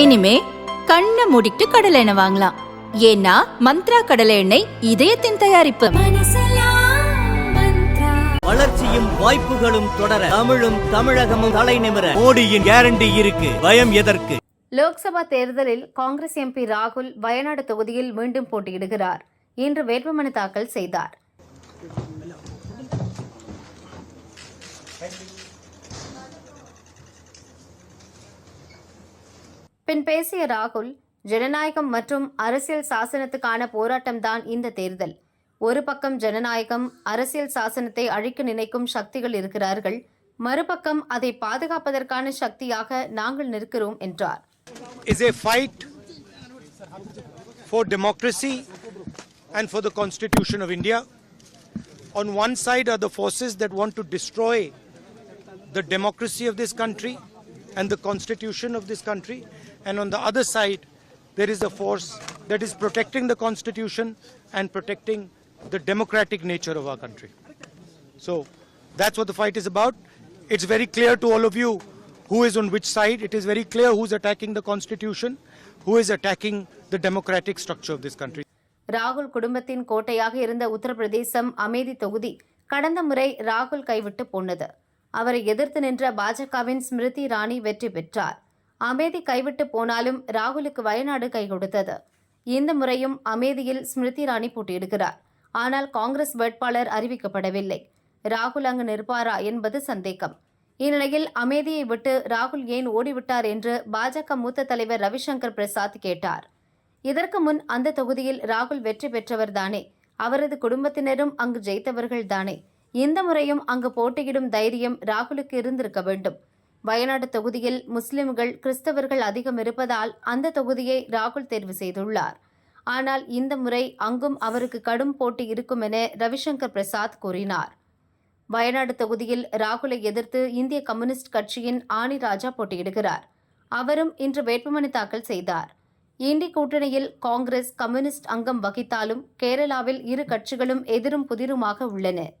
இனிமே கண்ணை மூடிட்டு கடலை எண்ணெய் வாங்கலாம். ஏன்னா மந்த்ரா கடலை எண்ணெய் இதயத்தின் தயாரிப்பு. வளர்ச்சியும் வாய்ப்புகளும் தொடர தமிழும் தமிழகமும் தலைநிமிர மோடியின் கேரண்டி இருக்கு. பயம் எதற்கு? லோக்சபா தேர்தலில் காங்கிரஸ் எம்பி ராகுல் வயநாடு தொகுதியில் மீண்டும் போட்டியிடுகிறார். இன்று வேட்புமனு தாக்கல் செய்தார். பின் பேசிய ராகுல் ஜனநாயகம் மற்றும் அரசியல் சாசனத்துக்கான போராட்டம்தான் இந்த தேர்தல். ஒரு பக்கம் ஜனநாயகம் அரசியல் சாசனத்தை அழிக்க நினைக்கும் சக்திகள் இருக்கிறார்கள். மறுபக்கம் அதை பாதுகாப்பதற்கான சக்தியாக நாங்கள் நிற்கிறோம் என்றார். Is a fight for democracy and for the Constitution of India. On one side are the forces that want to destroy the democracy of this country. and the Constitution of this country, and on the other side, there is a force that is protecting the Constitution and protecting the democratic nature of our country. So that's what the fight is about. It's very clear to all of you who is on which side. It is very clear who's attacking the Constitution, who is attacking the democratic structure of this country. ராகுல் குடும்பத்தின் கோட்டையாக இருந்த உத்தரப்பிரதேசம் அமேதி தொகுதி கடந்த முறை ராகுல் கைவிட்டு போனது அவரை எதிர்த்து நின்ற பாஜகவின் ஸ்மிருதி இராணி வெற்றி பெற்றார். அமேதி கைவிட்டு போனாலும் ராகுலுக்கு வயநாடு கை கொடுத்தது. இந்த முறையும் அமேதியில் ஸ்மிருதி இராணி போட்டியிடுகிறார். ஆனால் காங்கிரஸ் வேட்பாளர் அறிவிக்கப்படவில்லை. ராகுல் அங்கு நிற்பாரா என்பது சந்தேகம். இந்நிலையில் அமேதியை விட்டு ராகுல் ஏன் ஓடிவிட்டார் என்று பாஜக மூத்த தலைவர் ரவிசங்கர் பிரசாத் கேட்டார். இதற்கு முன் அந்த தொகுதியில் ராகுல் வெற்றி பெற்றவர் தானே. அவரது குடும்பத்தினரும் அங்கு ஜெயித்தவர்கள் தானே. இந்த முறையும் அங்கு போட்டியிடும் தைரியம் ராகுலுக்கு இருந்திருக்க வேண்டும். வயநாடு தொகுதியில் முஸ்லிம்கள் கிறிஸ்தவர்கள் அதிகம் இருப்பதால் அந்த தொகுதியை ராகுல் தேர்வு செய்துள்ளார். ஆனால் இந்த முறை அங்கும் அவருக்கு கடும் போட்டி இருக்கும் என ரவிசங்கர் பிரசாத் கூறினார். வயநாடு தொகுதியில் ராகுலை எதிர்த்து இந்திய கம்யூனிஸ்ட் கட்சியின் ஆனி ராஜா போட்டியிடுகிறார். அவரும் இன்று வேட்புமனு தாக்கல் செய்தார். இந்தி கூட்டணியில் காங்கிரஸ் கம்யூனிஸ்ட் அங்கம் வகித்தாலும் கேரளாவில் இரு கட்சிகளும் எதிரும் புதிருமாக உள்ளன.